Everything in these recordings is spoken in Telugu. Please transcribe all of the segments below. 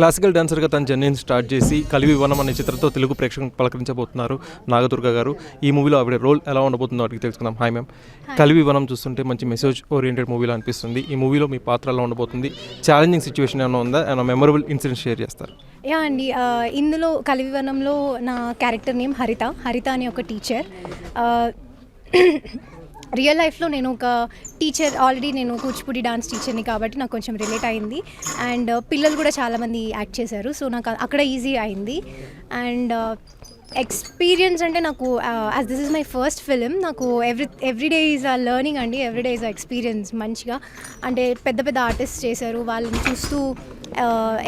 క్లాసికల్ డాన్సర్గా తన జర్నీని స్టార్ట్ చేసి కలివి వనం అనే చిత్రంతో తెలుగు ప్రేక్షకులను పలకరించబోతున్నారు నాగదుర్గ గారు. ఈ మూవీలో ఆవిడ రోల్ ఎలా ఉండబోతుందో అడిగి తెలుసుకుందాం. Hi ma'am. కలివి వనం చూస్తుంటే మంచి మెసేజ్ ఓరియంటెడ్ మూవీలో అనిపిస్తుంది. ఈ మూవీలో మీ పాత్ర ఎలా ఉండబోతుంది? ఛాలెంజింగ్ సిచ్యువేషన్ ఏమైనా ఉందా? ఏమైనా మెమరబుల్ ఇన్సిడెంట్ షేర్ చేస్తారు? యా అండి. ఇందులో కలివివనంలో నా క్యారెక్టర్ నేమ్ హరిత. హరిత అనే ఒక టీచర్ రియల్ లైఫ్లో నేను ఒక టీచర్ ఆల్రెడీ నేను కూచిపూడి డాన్స్ టీచర్ని కాబట్టి నాకు కొంచెం రిలేట్ అయింది. అండ్ పిల్లలు కూడా చాలామంది యాక్ట్ చేశారు. సో నాకు అక్కడ ఈజీ అయింది. అండ్ ఎక్స్పీరియన్స్ అంటే నాకు as this is my first film నాకు every every day is a learning అండి. Every day is a experience మంచిగా. అంటే పెద్ద పెద్ద ఆర్టిస్ట్ చేశారు. వాళ్ళని చూస్తూ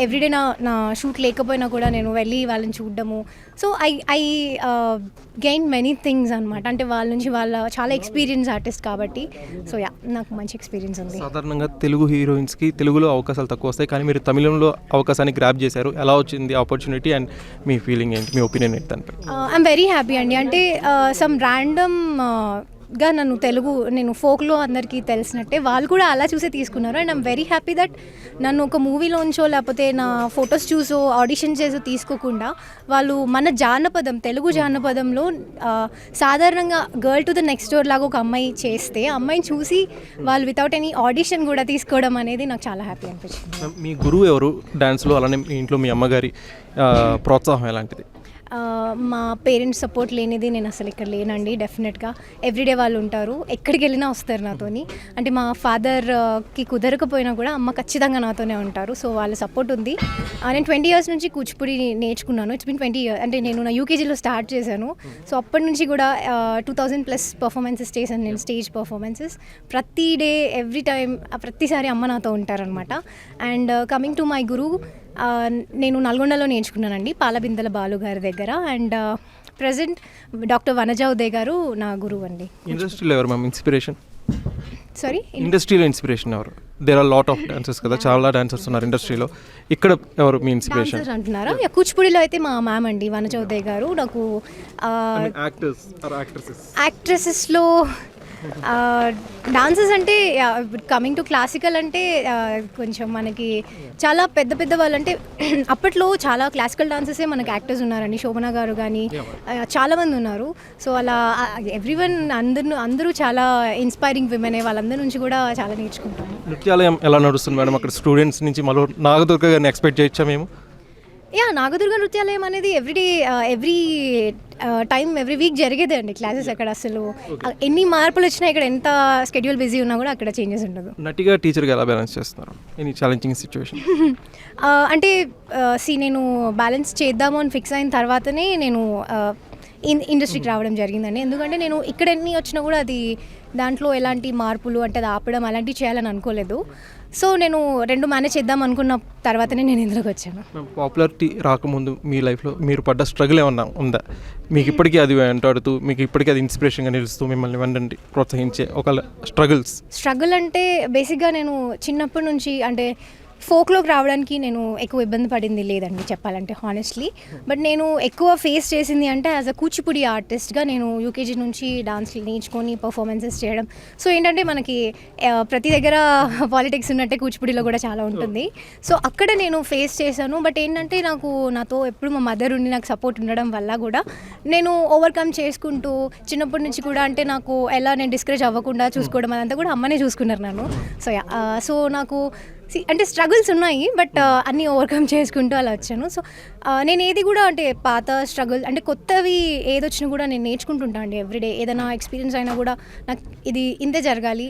ఎవ్రీడే నా నా షూట్ లేకపోయినా కూడా నేను వెళ్ళి వాళ్ళని చూడడము. So I I gain many things అనమాట అంటే వాళ్ళ నుంచి వాళ్ళ చాలా ఎక్స్పీరియన్స్ ఆర్టిస్ట్ కాబట్టి. సో యా నాకు మంచి ఎక్స్పీరియన్స్ ఉంది. సాధారణంగా తెలుగు హీరోయిన్స్కి తెలుగులో అవకాశాలు తక్కువ వస్తాయి. కానీ మీరు తమిళంలో అవకాశాన్ని గ్రాప్ చేశారు. ఎలా వచ్చింది ఆపర్చునిటీ అండ్ మీ ఫీలింగ్ ఏంటి? మీ ఒపీనియన్ ఏంటి దానిపై ఐఎమ్ వెరీ హ్యాపీ అండి. అంటే సమ్ ర్యాండమ్ గా నన్ను తెలుగు నేను ఫోక్లో అందరికీ తెలిసినట్టే వాళ్ళు కూడా అలా చూసే తీసుకున్నారు. And I'm very happy that నన్ను ఒక మూవీలోంచో లేకపోతే నా ఫొటోస్ చూసో ఆడిషన్ చేసో తీసుకోకుండా వాళ్ళు మన జానపదం తెలుగు జానపదంలో సాధారణంగా girl to the next door లాగా ఒక అమ్మాయి చేస్తే అమ్మాయిని చూసి వాళ్ళు వితౌట్ ఎనీ ఆడిషన్ కూడా తీసుకోవడం అనేది నాకు చాలా హ్యాపీ అనిపించింది. మీ గురువు ఎవరు? డాన్స్లో అలానే మీ ఇంట్లో మీ అమ్మగారి ప్రోత్సాహం ఎలాంటిది? మా పేరెంట్స్ సపోర్ట్ లేనిది నేను అసలు ఇక్కడ లేనండి డెఫినెట్గా ఎవ్రీడే వాళ్ళు ఉంటారు. ఎక్కడికి వెళ్ళినా వస్తారు నాతోని. అంటే మా ఫాదర్కి కుదరకపోయినా కూడా అమ్మ ఖచ్చితంగా నాతోనే ఉంటారు. సో వాళ్ళ సపోర్ట్ ఉంది. నేను ట్వంటీ ఇయర్స్ నుంచి కూచిపూడి నేర్చుకున్నాను. ఇట్స్ బిన్ ట్వంటీ ఇయర్ అంటే నేను నా యూకేజీలో స్టార్ట్ చేశాను. సో అప్పటి నుంచి కూడా టూ థౌజండ్ ప్లస్ పర్ఫార్మెన్సెస్ చేశాను నేను స్టేజ్ పర్ఫార్మెన్సెస్ ప్రతి డే ఎవ్రీ టైం ప్రతిసారి అమ్మ నాతో ఉంటారనమాట and coming to my guru నేను నల్గొండలో నేర్చుకున్నానండి పాలబిందల బాలు గారి దగ్గర. And present doctor Vanaja Uday garu నా గురువు అండి. ఇండస్ట్రీలో ఎవరు మ్యామ్? ఇన్స్పిరేషన్ సారీ ఇండస్ట్రీలో ఇన్స్పిరేషన్ ఎవరు? There are lot of dancers కదా చాలా డాన్సర్స్ ఉన్నారు ఇండస్ట్రీలో ఇక్కడ ఎవరు మీ ఇన్స్పిరేషన్ అంటున్నారా? కూచిపూడిలో అయితే మా మ్యామ్ అండి వనజా ఉదయ్ గారు. నాకు యాక్టర్స్ యాక్ట్రెసెస్లో డాన్సెస్ అంటే కమింగ్ టు క్లాసికల్ అంటే కొంచెం మనకి చాలా పెద్ద పెద్ద వాళ్ళు అంటే అప్పట్లో చాలా క్లాసికల్ డాన్సెసే మనకి యాక్టర్స్ ఉన్నారండి. శోభన గారు కానీ చాలా మంది ఉన్నారు. సో అలా ఎవ్రీ వన్ అందరు అందరూ చాలా ఇన్స్పైరింగ్ విమెనే వాళ్ళందరి నుంచి కూడా చాలా నేర్చుకుంటాను నృత్యాలయం ఎలా నడుస్తుంది మేడం? అక్కడ స్టూడెంట్స్ నుంచి మరో నాగదుర్గ గారిని ఎక్స్పెక్ట్ చేయొచ్చా మేము? యా నాగదుర్గ నృత్యాలయం అనేది every day every time every week జరిగేదే అండి క్లాసెస్ అక్కడ అసలు. ఎన్ని మార్పులు వచ్చినా ఇక్కడ ఎంత స్కెడ్యూల్ బిజీ ఉన్నా కూడా అక్కడ చేంజెస్ ఉండదు. నటిగా టీచర్గా ఎలా బ్యాలెన్స్ చేస్తున్నారు? ఎనీ ఛాలెంజింగ్ సిచ్యువేషన్ అంటే సి నేను బ్యాలెన్స్ చేద్దాము అని ఫిక్స్ అయిన తర్వాతనే నేను ఇన్ ఇండస్ట్రీకి రావడం జరిగిందండి. ఎందుకంటే నేను ఇక్కడ ఎన్ని వచ్చినా కూడా అది దాంట్లో ఎలాంటి మార్పులు అంటే అది ఆపడం అలాంటివి చేయాలని అనుకోలేదు. సో నేను రెండు మేనేజ్ చేద్దాం అనుకున్న తర్వాతనే నేను ఇందులోకి వచ్చాను. పాపులారిటీ రాకముందు మీ లైఫ్లో మీరు పడ్డ స్ట్రగుల్ ఏమన్నా ఉందా? మీకు ఇప్పటికీ అది వెంటాడుతూ మీకు ఇప్పటికీ అది ఇన్స్పిరేషన్గా నిలుస్తూ మిమ్మల్ని వెంటండి ప్రోత్సహించే ఒక స్ట్రగుల్స్ స్ట్రగుల్ అంటే బేసిక్గా నేను చిన్నప్పటి నుంచి అంటే ఫోక్లోకి రావడానికి నేను ఎక్కువ ఇబ్బంది పడింది లేదండి చెప్పాలంటే హానెస్ట్లీ బట్ నేను ఎక్కువ ఫేస్ చేసింది అంటే యాజ్ అ కూచిపూడి ఆర్టిస్ట్గా నేను యూకేజీ నుంచి డాన్స్ నేర్చుకొని పర్ఫార్మెన్సెస్ చేయడం. సో ఏంటంటే మనకి ప్రతి దగ్గర పాలిటిక్స్ ఉన్నట్టే కూచిపూడిలో కూడా చాలా ఉంటుంది. సో అక్కడ నేను ఫేస్ చేశాను. బట్ ఏంటంటే నాకు నాతో ఎప్పుడు మా మదర్ ఉండి నాకు సపోర్ట్ ఉండడం వల్ల కూడా నేను ఓవర్కమ్ చేసుకుంటూ చిన్నప్పటి నుంచి కూడా అంటే నాకు ఎలా నేను డిస్కరేజ్ అవ్వకుండా చూసుకోవడం అదంతా కూడా అమ్మనే చూసుకున్నారు నన్ను. సో సో నాకు అంటే స్ట్రగుల్స్ ఉన్నాయి బట్ అన్నీ ఓవర్కమ్ చేసుకుంటూ అలా వచ్చాను. సో uh, నేను ఏది కూడా అంటే పాత స్ట్రగుల్ అంటే కొత్తవి ఏదొచ్చినా కూడా నేను నేర్చుకుంటుంటా అండి ఎవ్రీడే ఏదైనా ఎక్స్పీరియన్స్ అయినా కూడా నాకు ఇది ఇంతే జరగాలి.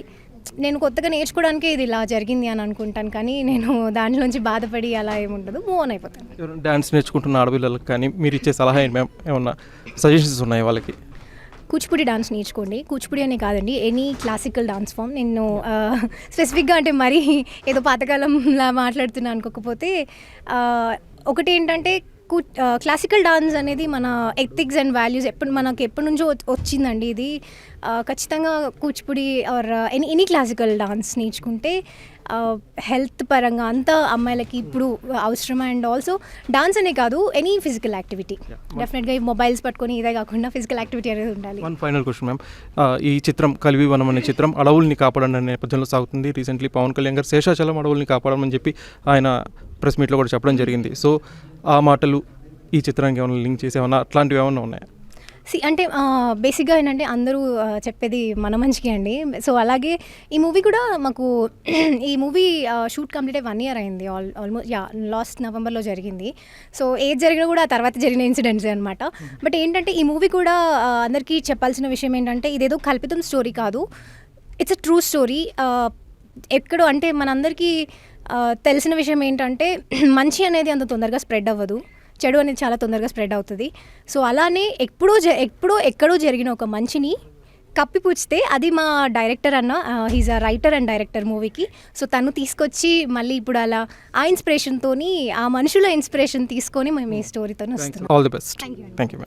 నేను కొత్తగా నేర్చుకోవడానికి ఇది ఇలా జరిగింది అని అనుకుంటాను కానీ నేను దాంట్లోంచి బాధపడి అలా ఏముండదు మూవ్ ఆన్ అయిపోతాను. డాన్స్ నేర్చుకుంటున్న ఆడపిల్లలకు కానీ మీరు ఇచ్చే సలహా ఏంటి ఏమన్నా సజెషన్స్ ఉన్నాయి వాళ్ళకి? కూచిపూడి డాన్స్ నేర్చుకోండి. కూచిపూడి అనే కాదండి ఎనీ క్లాసికల్ డాన్స్ ఫామ్ నేను స్పెసిఫిక్గా అంటే మరీ ఏదో పాతకాలంలా మాట్లాడుతున్నా అనుకోకపోతే ఒకటి ఏంటంటే కూ క్లాసికల్ డాన్స్ అనేది మన ఎథిక్స్ అండ్ వాల్యూస్ ఎప్పుడు మనకు ఎప్పటి నుంచో వచ్చిందండి ఇది. ఖచ్చితంగా Kuchipudi or any any classical dance నేర్చుకుంటే హెల్త్ పరంగా అంతా అమ్మాయిలకి ఇప్పుడు అవసరం అండ్ ఆల్సో డాన్స్ అనే కాదు ఎనీ ఫిజికల్ యాక్టివిటీ డెఫినెట్గా ఈ మొబైల్స్ పట్టుకొని ఇదే కాకుండా ఫిజికల్ యాక్టివిటీ అనేది ఉండాలి. వన్ ఫైనల్ క్వశ్చన్ మ్యామ్ ఈ చిత్రం కలివి వనం అనే చిత్రం అడవుల్ని కాపాడని అనే నేపథ్యంలో సాగుతుంది. రీసెంట్లీ పవన్ కళ్యాణ్ గారు శేషాచలం అడవుల్ని కాపాడమని చెప్పి ఆయన ప్రెస్ మీట్లో కూడా చెప్పడం జరిగింది. సో ఆ మాటలు ఈ చిత్రానికి ఏమైనా లింక్ చేసి ఏమన్నా అట్లాంటివి ఏమైనా ఉన్నాయా? సి అంటే బేసిక్గా ఏంటంటే అందరూ చెప్పేది మన మంచికి అండి. సో అలాగే ఈ మూవీ కూడా మాకు ఈ మూవీ షూట్ కంప్లీట్ అయ్యి వన్ ఇయర్ అయింది. ఆల్ ఆల్మోస్ట్ యా లాస్ట్ నవంబర్లో జరిగింది. సో ఏది జరిగినా కూడా ఆ తర్వాత జరిగిన ఇన్సిడెంట్స్ అనమాట బట్ ఏంటంటే ఈ మూవీ కూడా అందరికీ చెప్పాల్సిన విషయం ఏంటంటే ఇదేదో కల్పితం స్టోరీ కాదు. ఇట్స్ అ ట్రూ స్టోరీ ఎక్కడో అంటే మనందరికీ తెలిసిన విషయం ఏంటంటే మంచి అనేది అంత తొందరగా స్ప్రెడ్ అవ్వదు. చెడు అనేది చాలా తొందరగా స్ప్రెడ్ అవుతుంది. సో అలానే ఎప్పుడో జ ఎప్పుడో ఎక్కడో జరిగిన ఒక మంచిని కప్పిపుచ్చితే అది మా డైరెక్టర్ అన్న he's a writer and director మూవీకి. సో తను తీసుకొచ్చి మళ్ళీ ఇప్పుడు అలా ఆ ఇన్స్పిరేషన్తోని ఆ మనుషుల ఇన్స్పిరేషన్ తీసుకొని మేము ఈ స్టోరీతో వస్తున్నాం. All the best. Thank you